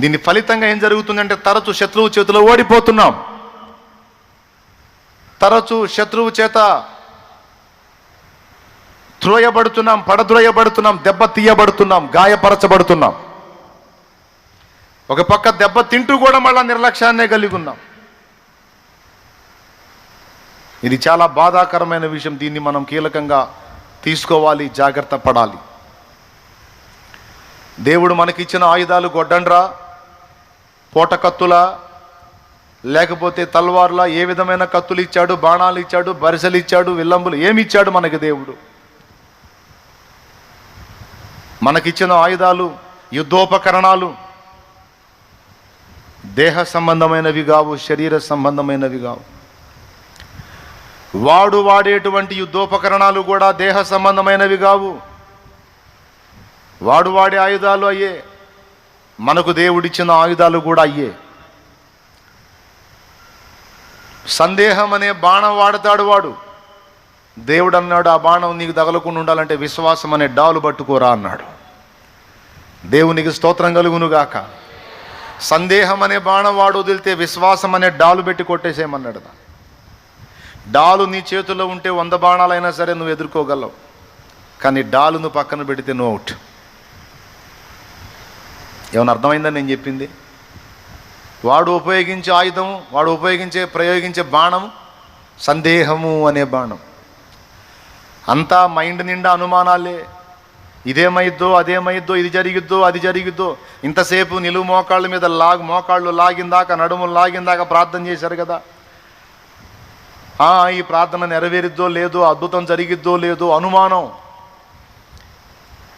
దీని ఫలితంగా ఏం జరుగుతుందంటే తరచు శత్రువు చేతిలో ఓడిపోతున్నాం. తరచు శత్రువు చేత త్రోయబడుతున్నాం పడద్రోయబడుతున్నాం దెబ్బ తీయబడుతున్నాం గాయపరచబడుతున్నాం. ఒక పక్క దెబ్బ తింటూ కూడా మళ్ళా నిర్లక్ష్యాన్నే కలిగి ఉన్నాం. ఇది చాలా బాధాకరమైన విషయం. దీన్ని మనం కీలకంగా తీసుకోవాలి జాగ్రత్త పడాలి. దేవుడు మనకిచ్చిన ఆయుధాలు గొడ్డండ్రా. కోట కత్తులా లేకపోతే తల్వార్లా ఏ విధమైన కత్తులు ఇచ్చాడు బాణాలు ఇచ్చాడు బరిసెలు ఇచ్చాడు విల్లంబులు ఏమి ఇచ్చాడు మనకి దేవుడు? మనకిచ్చిన ఆయుధాలు యుద్ధోపకరణాలు దేహ సంబంధమైనవి కావు శరీర సంబంధమైనవి కావు. వాడు వాడేటువంటి యుద్ధోపకరణాలు కూడా దేహ సంబంధమైనవి కావు. వాడు వాడే ఆయుధాలు అయ్యే మనకు దేవుడిచ్చిన ఆయుధాలు కూడా అయ్యే. సందేహం అనే బాణం వాడతాడు వాడు. దేవుడు అన్నాడు ఆ బాణం నీకు తగలకుండా ఉండాలంటే విశ్వాసం అనే డాలు పట్టుకోరా అన్నాడు. దేవునికి స్తోత్రం కలుగునుగాక. సందేహం అనే బాణం వాడు వదిలితే విశ్వాసం అనే డాలు పెట్టి కొట్టేసేయమన్నాడు డాలు నీ చేతుల్లో ఉంటే వంద బాణాలైనా సరే నువ్వు ఎదుర్కోగలవు. కానీ డాలు నువ్వు పక్కన పెడితే నువ్వు అవుట్. ఏమైనా అర్థమైందని నేను చెప్పింది? వాడు ఉపయోగించే ఆయుధం వాడు ఉపయోగించే ప్రయోగించే బాణం సందేహము అనే బాణం. అంతా మైండ్ నిండా అనుమానాలే. ఇదేమైద్దో అదేమైద్దో ఇది జరిగిద్దో అది జరిగిద్దో. ఇంతసేపు నిలువు మోకాళ్ళ మీద లాగ్ మోకాళ్ళు లాగిందాక నడుములు లాగిందాక ప్రార్థన చేశారు కదా. ఆ, ఈ ప్రార్థన నెరవేరిద్దో లేదో అద్భుతం జరిగిద్దో లేదో అనుమానం.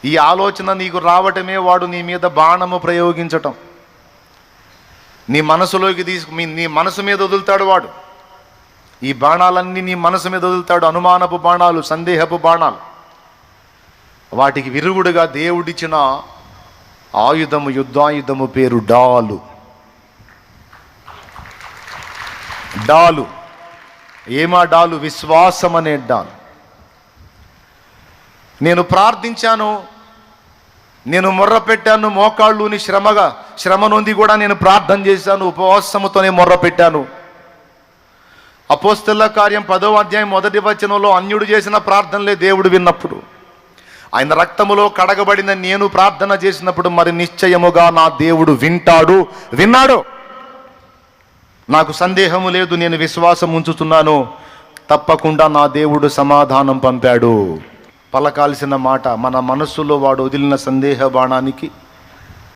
ఈ ఆలోచన నీకు రావటమే వాడు నీ మీద బాణము ప్రయోగించటం. నీ మనసులోకి తీసుకు మీ నీ మనసు మీద వదులుతాడు వాడు. ఈ బాణాలన్నీ నీ మనసు మీద వదులుతాడు. అనుమానపు బాణాలు సందేహపు బాణాలు. వాటికి విరుగుడుగా దేవుడిచ్చిన ఆయుధము యుద్ధాయుధము పేరు డాలు. డాలు. ఏమా డాలు? విశ్వాసం అనే డాలు. నేను ప్రార్థించాను నేను మొర్ర పెట్టాను మోకాళ్ళుని శ్రమగా శ్రమ నొంది కూడా నేను ప్రార్థన చేశాను ఉపవాసముతోనే మొర్ర పెట్టాను. అపోస్తల కార్యం పదవ అధ్యాయం మొదటి వచనంలో అన్యుడు చేసిన ప్రార్థనలే దేవుడు విన్నప్పుడు. ఆయన రక్తములో కడగబడిన నేను ప్రార్థన చేసినప్పుడు మరి నిశ్చయముగా నా దేవుడు వింటాడు. విన్నాడు. నాకు సందేహము లేదు నేను విశ్వాసం ఉంచుతున్నాను తప్పకుండా నా దేవుడు సమాధానం పంపాడు. పలకాల్సిన మాట మన మనస్సులో వాడు వదిలిన సందేహ బాణానికి